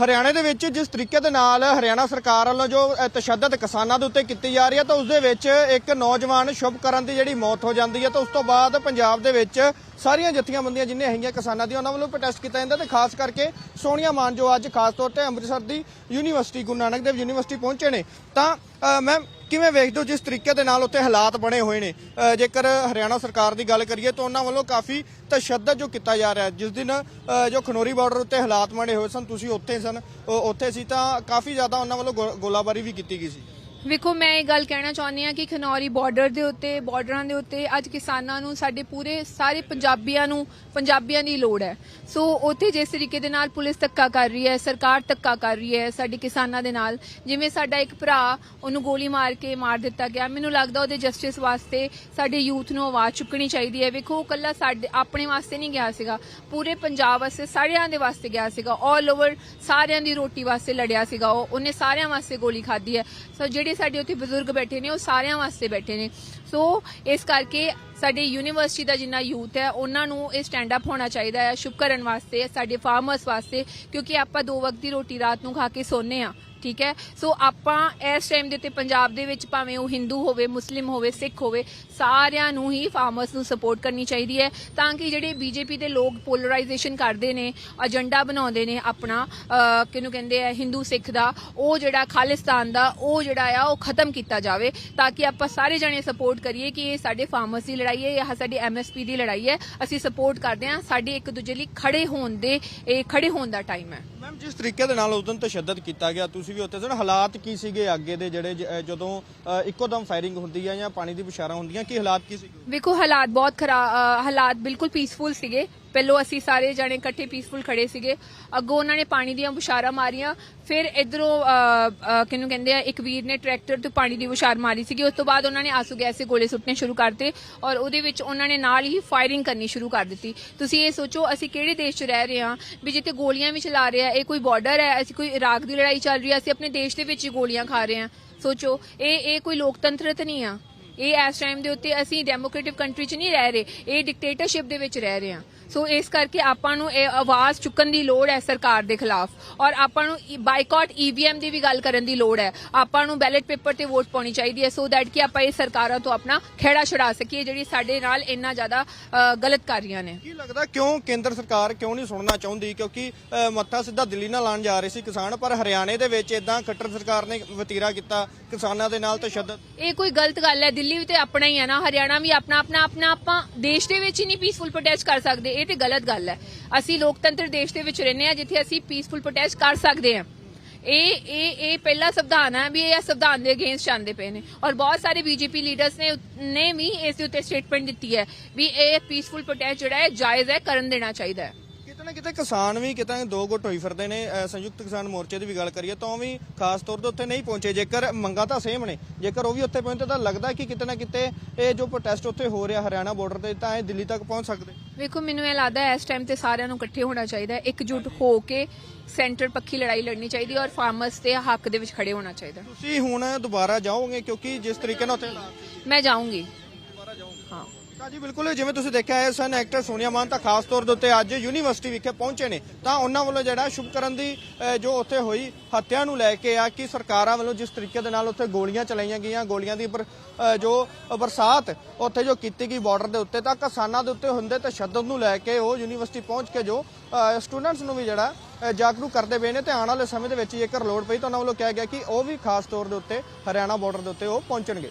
ਹਰਿਆਣੇ ਦੇ ਵਿੱਚ ਜਿਸ ਤਰੀਕੇ ਦੇ ਨਾਲ ਹਰਿਆਣਾ ਸਰਕਾਰ ਵੱਲੋਂ ਜੋ ਤਸ਼ੱਦਦ ਕਿਸਾਨਾਂ ਦੇ ਉੱਤੇ ਕੀਤੀ ਜਾ ਰਹੀ ਹੈ ਤਾਂ ਉਸ ਦੇ ਵਿੱਚ ਇੱਕ ਨੌਜਵਾਨ ਸ਼ੁਭਕਰਨ ਦੀ ਜਿਹੜੀ ਮੌਤ ਹੋ ਜਾਂਦੀ ਹੈ ਤਾਂ ਉਸ ਤੋਂ ਬਾਅਦ ਪੰਜਾਬ ਦੇ ਵਿੱਚ ਸਾਰੀਆਂ ਜਥੀਆਂਬੰਦੀਆਂ ਜਿੰਨੇ ਹੈਗੀਆਂ ਕਿਸਾਨਾਂ ਦੀਆਂ ਉਹਨਾਂ ਵੱਲੋਂ ਪ੍ਰੋਟੈਸਟ ਕੀਤਾ ਜਾਂਦਾ ਤੇ ਖਾਸ ਕਰਕੇ ਸੋਨੀਆ ਮਾਨ ਜੋ ਅੱਜ ਖਾਸ ਤੌਰ ਤੇ ਅੰਮ੍ਰਿਤਸਰ ਦੀ ਯੂਨੀਵਰਸਿਟੀ ਗੁਰੂ ਨਾਨਕ ਦੇਵ ਯੂਨੀਵਰਸਿਟੀ ਪਹੁੰਚੇ ਨੇ। ਤਾਂ ਅ, ਮੈਮ ਕਿਵੇਂ ਵੇਖਦੇ ਹੋ ਜਿਸ ਤਰੀਕੇ ਦੇ ਨਾਲ ਉੱਥੇ ਹਾਲਾਤ ਬਣੇ ਹੋਏ ਨੇ? ਜੇਕਰ ਹਰਿਆਣਾ ਸਰਕਾਰ ਦੀ ਗੱਲ ਕਰੀਏ ਤਾਂ ਉਹਨਾਂ ਵੱਲੋਂ ਕਾਫੀ ਤਸ਼ੱਦਦ ਜੋ ਕੀਤਾ ਜਾ ਰਿਹਾ ਜਿਸ ਦਿਨ ਜੋ ਖਨੋਰੀ ਬਾਰਡਰ ਉੱਤੇ ਹਾਲਾਤ ਬਣੇ ਹੋਏ ਸਨ, ਤੁਸੀਂ ਉੱਥੇ ਸਨ ਉੱਥੇ ਸੀ ਤਾਂ ਕਾਫੀ ਜ਼ਿਆਦਾ ਉਹਨਾਂ ਵੱਲੋਂ ਗੋ- ਗੋਲਾਬਾਰੀ ਵੀ ਕੀਤੀ ਗਈ ਸੀ। ਵੇਖੋ, ਮੈਂ ਇਹ ਗੱਲ ਕਹਿਣਾ ਚਾਹੁੰਦੀ ਹਾਂ ਕਿ ਖਨੌਰੀ ਬਾਰਡਰ ਦੇ ਉੱਤੇ ਬਾਰਡਰਾਂ ਦੇ ਉੱਤੇ ਅੱਜ ਕਿਸਾਨਾਂ ਨੂੰ, ਸਾਡੇ ਪੂਰੇ ਸਾਰੇ ਪੰਜਾਬੀਆਂ ਨੂੰ, ਪੰਜਾਬੀਆਂ ਦੀ ਲੋੜ ਹੈ। ਸੋ ਉੱਥੇ ਜਿਸ ਤਰੀਕੇ ਦੇ ਨਾਲ ਪੁਲਿਸ ਧੱਕਾ ਕਰ ਰਹੀ ਹੈ, ਸਰਕਾਰ ਧੱਕਾ ਕਰ ਰਹੀ ਹੈ ਸਾਡੇ ਕਿਸਾਨਾਂ ਦੇ ਨਾਲ, ਜਿਵੇਂ ਸਾਡਾ ਇੱਕ ਭਰਾ ਉਹਨੂੰ ਗੋਲੀ ਮਾਰ ਕੇ ਮਾਰ ਦਿੱਤਾ ਗਿਆ। ਮੈਨੂੰ ਲੱਗਦਾ ਉਹਦੇ ਜਸਟਿਸ ਵਾਸਤੇ ਸਾਡੇ ਯੂਥ ਨੂੰ ਆਵਾਜ਼ ਚੁੱਕਣੀ ਚਾਹੀਦੀ ਹੈ। ਵੇਖੋ, ਉਹ ਕੱਲਾ ਸਾਡੇ, ਆਪਣੇ ਵਾਸਤੇ ਨਹੀਂ ਗਿਆ ਸੀਗਾ। ਪੂਰੇ ਪੰਜਾਬ ਵਾਸਤੇ, ਸਾਰਿਆਂ ਦੇ ਵਾਸਤੇ ਗਿਆ ਸੀਗਾ। 올 ਓਵਰ ਸਾਰਿਆਂ ਦੀ ਰੋਟੀ ਵਾਸਤੇ ਲੜਿਆ ਸੀਗਾ ਉਹ। ਉਹਨੇ ਸਾਰਿਆਂ ਵਾਸਤੇ ਗੋਲੀ ਖਾਧੀ ਹੈ। ਸੋ ਜਿਹੜੇ ਸਾਡੇ ਉੱਥੇ ਬਜ਼ੁਰਗ ਬੈਠੇ ਨੇ, ਉਹ ਸਾਰਿਆਂ ਵਾਸਤੇ ਬੈਠੇ ਨੇ। ਸੋ ਇਸ ਕਰਕੇ ਸਾਡੇ ਯੂਨੀਵਰਸਿਟੀ ਦਾ ਜਿੰਨਾ ਯੂਥ ਹੈ, ਉਹਨਾਂ ਨੂੰ ਇਹ ਸਟੈਂਡ ਅਪ ਹੋਣਾ ਚਾਹੀਦਾ ਹੈ ਸ਼ੁਭ ਕਰਨ ਵਾਸਤੇ, ਸਾਡੇ ਫਾਰਮਰਸ ਵਾਸਤੇ, ਕਿਉਂਕਿ ਆਪਾਂ ਦੋ ਵਕਤ ਦੀ ਰੋਟੀ ਰਾਤ ਨੂੰ ਖਾ ਕੇ ਸੋਨੇ ਆ ਠੀਕ ਹੈ? ਸੋ ਆਪਾਂ ਇਸ ਟਾਈਮ ਦੇ ਉੱਤੇ ਪੰਜਾਬ ਦੇ ਵਿੱਚ ਭਾਵੇਂ ਉਹ ਹਿੰਦੂ ਹੋਵੇ ਮੁਸਲਿਮ ਹੋਵੇ ਸਿੱਖ ਹੋਵੇ, ਸਾਰਿਆਂ ਨੂੰ ਹੀ ਫਾਰਮਰਸ ਨੂੰ ਸਪੋਰਟ ਕਰਨੀ ਚਾਹੀਦੀ ਹੈ ਤਾਂ ਕਿ ਜਿਹੜੇ ਬੀਜੇਪੀ ਦੇ ਲੋਕ ਪੋਲਰਾਈਜੇਸ਼ਨ ਕਰਦੇ ਨੇ ਏਜੰਡਾ ਬਣਾਉਂਦੇ ਨੇ ਆਪਣਾ ਕਿਹਨੂੰ ਕਹਿੰਦੇ ਆ ਹਿੰਦੂ ਸਿੱਖ ਦਾ, ਉਹ ਜਿਹੜਾ ਖਾਲਿਸਤਾਨ ਦਾ, ਉਹ ਜਿਹੜਾ ਆ, ਉਹ ਖਤਮ ਕੀਤਾ ਜਾਵੇ ਤਾਂ ਕਿ ਆਪਾਂ ਸਾਰੇ ਜਣੇ ਸਪੋਰਟ ਕਰੀਏ ਕਿ ਇਹ ਸਾਡੇ ਫਾਰਮਰਸ ਦੀ ਲੜਾਈ ਹੈ ਜਾਂ ਸਾਡੀ ਐਮਐਸਪੀ ਦੀ ਲੜਾਈ ਹੈ। ਅਸੀਂ ਸਪੋਰਟ ਕਰਦੇ ਹਾਂ, ਸਾਡੇ ਇੱਕ ਦੂਜੇ ਲਈ ਖੜੇ ਹੋਣ ਦੇ, ਇਹ ਖੜੇ ਹੋਣ ਦਾ ਟਾਈਮ ਹੈ। ਮੈਮ ਜਿਸ ਤਰੀਕੇ ਦੇ ਨਾਲ ਉਦੋਂ ਤਸ਼ੱਦਦ ਕੀਤਾ ਗਿਆ ਤੁਸੀਂ ਵੀ ਉੱਥੇ ਸਨ ਹਾਲਾਤ ਕੀ ਸੀਗੇ ਅੱਗੇ ਦੇ ਜਿਹੜੇ ਜ- ਅ, ਜਦੋਂ ਅ, ਇੱਕੋ ਦਮ ਫਾਇਰਿੰਗ ਹੁੰਦੀ ਹੈ ਜਾਂ ਪਾਣੀ ਦੀ ਬੁਸ਼ਾਰਾਂ ਹੁੰਦੀਆਂ ਕੀ ਹਾਲਾਤ ਕੀ ਸੀਗੇ? ਵੇਖੋ ਹਾਲਾਤ ਬਹੁਤ ਖਰਾਬ ਹਾਲਾਤ ਬਿਲਕੁਲ ਪੀਸਫੁਲ ਸੀਗੇ। ਪਹਿਲੋਂ ਅਸੀਂ ਸਾਰੇ ਜਣੇ ਇਕੱਠੇ ਪੀਸਫੁਲ ਖੜੇ ਸੀਗੇ। ਅੱਗੋਂ ਉਹਨਾਂ ਨੇ ਪਾਣੀ ਦੀਆਂ ਬੁਸ਼ਾਰਾਂ ਮਾਰੀਆਂ। ਫਿਰ ਇਧਰੋਂ ਕਿਹਨੂੰ ਕਹਿੰਦੇ ਆ, ਇੱਕ ਵੀਰ ਨੇ ਟਰੈਕਟਰ ਤੋਂ ਪਾਣੀ ਦੀ ਬੁਸ਼ਾਰ ਮਾਰੀ ਸੀਗੀ। ਉਸ ਤੋਂ ਬਾਅਦ ਉਹਨਾਂ ਨੇ ਆਸੂ ਗੈਸ ਦੇ ਗੋਲੇ ਸੁੱਟਣੇ ਸ਼ੁਰੂ ਕਰਤੇ ਔਰ ਉਹਦੇ ਵਿੱਚ ਉਹਨਾਂ ਨੇ ਨਾਲ ਹੀ ਫਾਇਰਿੰਗ ਕਰਨੀ ਸ਼ੁਰੂ ਕਰ ਦਿੱਤੀ। ਤੁਸੀਂ ਇਹ ਸੋਚੋ, ਅਸੀਂ ਕਿਹੜੇ ਦੇਸ਼ 'ਚ ਰਹਿ ਰਹੇ ਹਾਂ ਵੀ ਜਿੱਥੇ ਗੋਲੀਆਂ ਵੀ ਚਲਾ ਰਹੇ ਆ, ਇਹ ਕੋਈ ਬਾਰਡਰ ਹੈ, ਅਸੀਂ ਕੋਈ ਇਰਾਕ ਦੀ ਲੜਾਈ ਚੱਲ ਰਹੀ ਹੈ ਅਸੀਂ ਆਪਣੇ ਦੇਸ਼ ਦੇ ਵਿੱਚ ਹੀ ਗੋਲੀਆਂ ਖਾ ਰਹੇ ਹਾਂ। ਸੋਚੋ, ਇਹ ਇਹ ਕੋਈ ਲੋਕਤੰਤਰ ਤਾਂ ਨਹੀਂ ਆ? ਇਹ ਇਸ ਟਾਈਮ ਦੇ ਉੱਤੇ ਅਸੀਂ ਡੈਮੋਕ੍ਰੈਟਿਕ ਕੰਟਰੀ 'ਚ ਨਹੀਂ ਰਹਿ ਰਹੇ, ਇਹ ਡਿਕਟੇਟਰਸ਼ਿਪ ਦੇ ਵਿੱਚ ਰਹਿ ਰਹੇ ਹਾਂ। ਸੋ ਇਸ ਕਰਕੇ ਆਪਾਂ ਨੂੰ ਇਹ ਆਵਾਜ਼ ਚੁੱਕਣ ਦੀ ਲੋੜ ਹੈ ਸਰਕਾਰ ਦੇ ਖਿਲਾਫ। ਔਰ ਆਪਾਂ ਨੂੰ ਬਾਈਕਾਟ ਈਵੀਐਮ ਦੀ ਵੀ ਗੱਲ ਕਰਨ ਦੀ ਲੋੜ ਹੈ। ਆਪਾਂ ਨੂੰ ਬੈਲਟ ਪੇਪਰ ਤੇ ਵੋਟ ਪਾਉਣੀ ਚਾਹੀਦੀ ਹੈ। ਸੋ ਦੈਟ ਕਿ ਆਪਾਂ ਇਹ ਸਰਕਾਰਾਂ ਤੋਂ ਆਪਣਾ ਖੇੜਾ ਛੁਡਾ ਸਕੀਏ ਜਿਹੜੀ ਸਾਡੇ ਨਾਲ ਇੰਨਾ ਜ਼ਿਆਦਾ ਗਲਤ ਕਰ ਰਹੀਆਂ ਨੇ। ਕੀ ਲੱਗਦਾ ਕਿਉਂ ਕੇਂਦਰ ਸਰਕਾਰ ਕਿਉਂ ਨਹੀਂ ਸੁਣਨਾ ਚਾਹੁੰਦੀ? ਕਿਉਂਕਿ ਮੱਥਾ ਸਿੱਧਾ ਦਿੱਲੀ ਨਾਲ ਲਾਣ ਜਾ ਰਹੇ ਸੀ ਕਿਸਾਨ ਪਰ ਹਰਿਆਣੇ ਦੇ ਵਿੱਚ ਇਦਾਂ ਖੱਟਰ ਸਰਕਾਰ ਨੇ ਵਤੀਰਾ ਕੀਤਾ ਕਿਸਾਨਾਂ ਦੇ ਨਾਲ ਤਸ਼ੱਦਦ। ਇਹ ਕੋਈ ਗਲਤ ਗੱਲ ਹੈ। ਦਿੱਲੀ ਵੀ ਤੇ ਆਪਣਾ ਹੀ ਹੈ ਨਾ। ਹਰਿਆਣਾ ਵੀ ਆਪਣਾ ਆਪਣਾ ਆਪਣਾ ਆਪਾਂ ਦੇਸ਼ ਦੇ ਵਿੱਚ ਹੀ ਨਹੀਂ ਪੀਸਫੁਲ ਪ੍ਰੋਟੈਸਟ ਕਰ ਸਕਦੇ। ਇਹ ਤੇ ਗਲਤ ਗੱਲ ਹੈ। ਅਸੀਂ ਲੋਕਤੰਤਰ ਦੇਸ਼ ਦੇ ਵਿੱਚ ਰਹਿੰਦੇ ਆ ਜਿੱਥੇ ਅਸੀਂ ਪੀਸਫੁਲ ਪ੍ਰੋਟੈਸਟ ਕਰ ਸਕਦੇ ਹਾਂ। ਇਹ ਇਹ ਇਹ ਪਹਿਲਾ ਸੰਵਿਧਾਨ ਹੈ ਵੀ ਇਹ ਸੰਵਿਧਾਨ ਦੇ ਅਗੇਂਸਟ ਜਾਂਦੇ ਪਏ ਨੇ। ਔਰ ਬਹੁਤ ਸਾਰੇ ਬੀਜੇਪੀ ਲੀਡਰਸ ਨੇ ਨੇ ਵੀ ਇਸ ਦੇ ਉੱਤੇ ਸਟੇਟਮੈਂਟ ਦਿੱਤੀ ਹੈ ਵੀ ਇਹ ਪੀਸਫੁਲ ਪ੍ਰੋਟੈਸਟ ਜਿਹੜਾ ਹੈ, ਜਾਇਜ਼ ਹੈ, ਕਰਨ ਦੇਣਾ ਚਾਹੀਦਾ ਹੈ। ਕਿਤੇ ਨਾ ਕਿਤੇ ਕਿਸਾਨ ਵੀ ਕਿਤੇ ਦੋ ਗੁੱਟ ਹੋਈ ਫਿਰਦੇ ਨੇ ਅ, ਸੰਯੁਕਤ ਕਿਸਾਨ ਮੋਰਚੇ ਦੀ ਵੀ ਗੱਲ ਕਰੀਏ ਤਾਂ ਉਹ ਵੀ ਖਾਸ ਤੌਰ ਤੇ ਉੱਥੇ ਨਹੀਂ ਪਹੁੰਚੇ। ਜੇਕਰ ਮੰਗਾ ਤਾਂ ਸੇਮ ਨੇ ਜੇਕਰ ਉਹ ਵੀ ਉੱਥੇ ਪਹੁੰਚੇ ਤਾਂ ਲੱਗਦਾ ਕਿ ਕਿਤੇ ਨਾ ਕਿਤੇ ਇਹ ਜੋ ਪ੍ਰੋਟੈਸਟ ਉੱਥੇ ਹੋ ਰਿਹਾ ਹਰਿਆਣਾ ਬਾਰਡਰ ਤੇ ਤਾਂ ਇਹ ਦਿੱਲੀ ਤੱਕ ਪਹੁੰਚ ਸਕਦੇ। ਵੇਖੋ ਮੈਨੂੰ ਇਹ ਲੱਗਦਾ ਹੈ ਇਸ ਟਾਈਮ ਤੇ ਸਾਰਿਆਂ ਨੂੰ ਇਕੱਠੇ ਹੋਣਾ ਚਾਹੀਦਾ ਹੈ ਇਕਜੁੱਟ ਹੋ ਕੇ ਸੈਂਟਰ ਪੱਖੀ ਲੜਾਈ ਲੜਨੀ ਚਾਹੀਦੀ ਹੈ ਔਰ ਫਾਰਮਰਸ ਦੇ ਹੱਕ ਦੇ ਵਿੱਚ ਖੜੇ ਹੋਣਾ ਚਾਹੀਦਾ ਹੈ। ਤੁਸੀਂ ਹੁਣ ਦੁਬਾਰਾ ਜਾਓਗੇ ਕਿਉਂਕਿ ਜਿਸ ਤਰੀਕੇ ਨਾਲ ਉੱਥੇ ਮੈਂ ਜਾਊਂਗੀ। ਹਾਂ। ਤਾਂ ਜੀ ਬਿਲਕੁਲ ਜਿਵੇਂ ਤੁਸੀਂ ਦੇਖਿਆ ਹੈ ਸਨ ਐਕਟਰ ਸੋਨੀਆ ਮਾਨ ਤਾਂ ਖਾਸ ਤੌਰ ਦੇ ਉੱਤੇ ਅੱਜ ਯੂਨੀਵਰਸਿਟੀ ਵਿਖੇ ਪਹੁੰਚੇ ਨੇ। ਤਾਂ ਉਹਨਾਂ ਵੱਲੋਂ ਜਿਹੜਾ ਸ਼ੁਭਕਰਨ ਦੀ ਅਹ, ਜੋ ਉੱਥੇ ਹੋਈ ਹੱਤਿਆ ਨੂੰ ਲੈ ਕੇ ਆ ਕਿ ਸਰਕਾਰਾਂ ਵੱਲੋਂ ਜਿਸ ਤਰੀਕੇ ਦੇ ਨਾਲ ਉੱਥੇ ਗੋਲੀਆਂ ਚਲਾਈਆਂ ਗਈਆਂ ਗੋਲੀਆਂ ਦੀ ਬਰ ਅਹ, ਜੋ ਬਰਸਾਤ ਉੱਥੇ ਜੋ ਕੀਤੀ ਗਈ ਬਾਰਡਰ ਦੇ ਉੱਤੇ ਤਾਂ ਕਿਸਾਨਾਂ ਦੇ ਉੱਤੇ ਹੁੰਦੇ ਤਸ਼ੱਦਦ ਨੂੰ ਲੈ ਕੇ ਉਹ ਯੂਨੀਵਰਸਿਟੀ ਪਹੁੰਚ ਕੇ ਜੋ ਸਟੂਡੈਂਟਸ ਨੂੰ ਵੀ ਜਿਹੜਾ ਅਹ, ਜਾਗਰੂਕ ਕਰਦੇ ਪਏ ਨੇ ਤੇ ਆਉਣ ਵਾਲੇ ਸਮੇਂ ਦੇ ਵਿੱਚ ਜੇਕਰ ਲੋੜ ਪਈ ਤਾਂ ਉਹਨਾਂ ਵੱਲੋਂ ਕਿਹਾ ਗਿਆ ਕਿ ਉਹ ਵੀ ਖਾਸ ਤੌਰ ਦੇ ਉੱਤੇ ਹਰਿਆਣਾ ਬਾਰਡਰ ਦੇ ਉੱਤੇ ਉਹ ਪਹੁੰਚਣਗੇ।